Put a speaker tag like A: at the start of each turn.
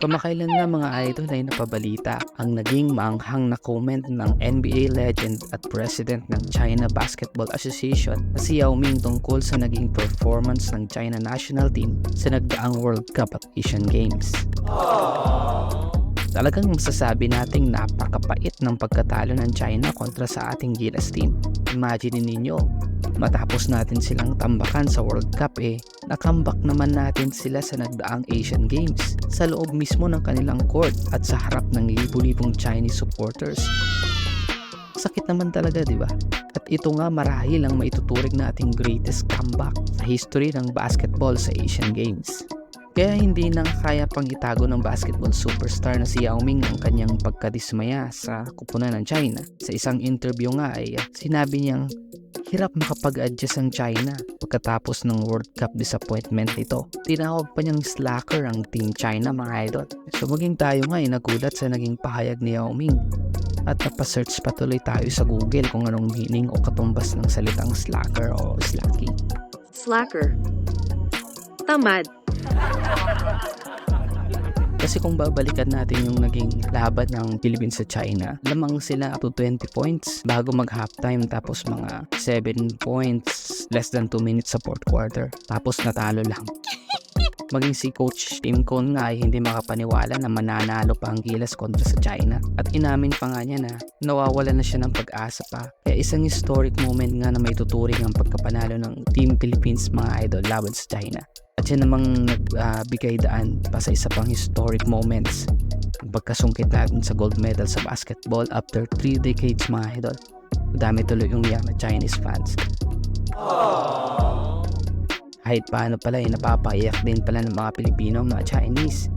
A: Kamakailan nga mga idol ay napabalita ang naging maanghang na comment ng NBA legend at president ng China Basketball Association na si Yao Ming tungkol sa naging performance ng China national team sa nagdaang World Cup at Asian Games. Talagang masasabi nating napakapait ng pagkatalo ng China kontra sa ating Gilas team. Imagine ninyo, matapos natin silang tambakan sa World Cup eh, nakambak naman natin sila sa nagdaang Asian Games sa loob mismo ng kanilang court at sa harap ng libu-libong Chinese supporters. Sakit naman talaga, di ba? At ito nga marahil ang maituturing nating greatest comeback sa history ng basketball sa Asian Games. Kaya hindi na kaya pang itago ng basketball superstar na si Yao Ming ang kanyang pagkadismaya sa kupunan ng China. Sa isang interview nga ay sinabi niyang hirap makapag-adjust ang China pagkatapos ng World Cup disappointment nito. Tinawag pa niyang slacker ang Team China mga idol. So maging tayo nga ay nagulat sa naging pahayag ni Yao Ming at napasearch pa tuloy tayo sa Google kung anong meaning o katumbas ng salitang slacker o slacky.
B: slacker, tamad,
A: Kasi kung babalikan natin yung naging laban ng Philippines sa China, lamang sila up to 20 points bago mag halftime tapos mga 7 points less than 2 minutes sa fourth quarter. Tapos natalo lang. Maging si Coach Tim Cone nga ay hindi makapaniwala na mananalo pa ang Gilas kontra sa China. At inamin pa nga niya na nawawala na siya ng pag-asa pa. Kaya isang historic moment nga na may tuturing ang pagkapanalo ng Team Philippines mga idol laban sa China. At yan namang nagbigay daan pa sa isa pang historic moments. Pagkasungkit natin sa gold medal sa basketball after 3 decades mga idol. Dami tuloy yung yan na Chinese fans. Kahit paano pala eh, napapaiyak din pala ng mga Pilipino, mga Chinese.